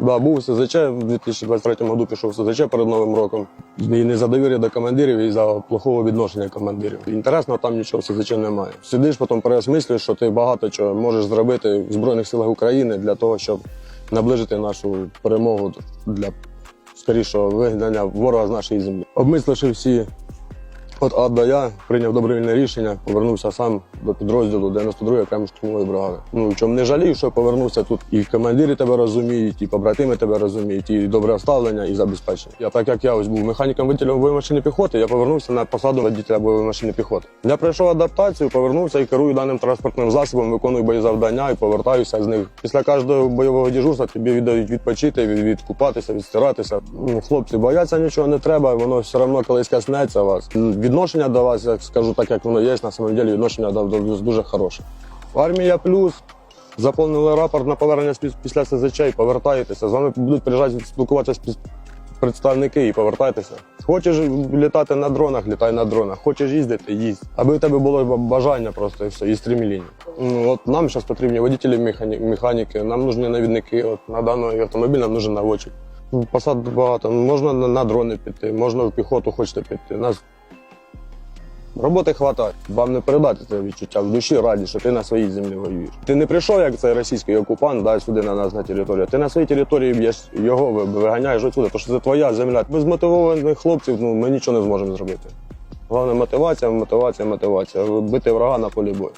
Да, був у СЗЧ в 2023 году пішов в СЗЧ перед Новим роком. І не за довір'я до командирів, і за плохого відношення командирів. Інтересно, там нічого в СЗЧ немає. Сидиш, потім переосмислюєш, що ти багато чого можеш зробити в Збройних силах України для того, щоб наближити нашу перемогу для скорішого вигнання ворога з нашої землі. Обмисливши всі От А до Я прийняв добровільне рішення, повернувся сам до підрозділу 92-ї окремої штурмової бригади. Ну чому не жалію, що повернувся тут. І командири тебе розуміють, і побратими тебе розуміють, і добре ставлення, і забезпечення. Я так як я ось був механіком водителем бойової машини піхоти, я повернувся на посаду водителя бойової машини піхоти. Я пройшов адаптацію, повернувся і керую даним транспортним засобом, виконую боєзавдання і повертаюся з них. Після кожного бойового дежурства тобі віддають відпочити, від- відкупатися, відстиратися. Ну, хлопці, бояться нічого не треба, воно все одно колись коснеться вас. Відношення до вас, як скажу так, як воно є, на самом деле відношення до, вас дуже хороше. Армія плюс. Заповнили рапорт на повернення після СЗЧ і повертаєтеся. З вами будуть приїжджати спілкуватися спі- представники і повертайтеся. Хочеш літати на дронах, літай на дронах. Хочеш їздити, їздь. Аби у тебе було бажання просто і все, і стремління. Ну, от нам зараз потрібні водителі механіки, нам нужні навідники. От на даний автомобіль нам нужен наводчик. Ну, Посад багато. Можна на, на дрони піти, можна в піхоту хочете піти. Нас Роботи хватає. Вам не передати це відчуття в душі раді, що ти на своїй землі воюєш. Ти не прийшов, як цей російський окупант, да, сюди на нас на територію. Ти на своїй території б'єш його, виганяєш отсюди, тому що це твоя земля. Без мотивованих хлопців ну, ми нічого не зможемо зробити. Головне мотивація, мотивація, мотивація. Бити врага на полі бою.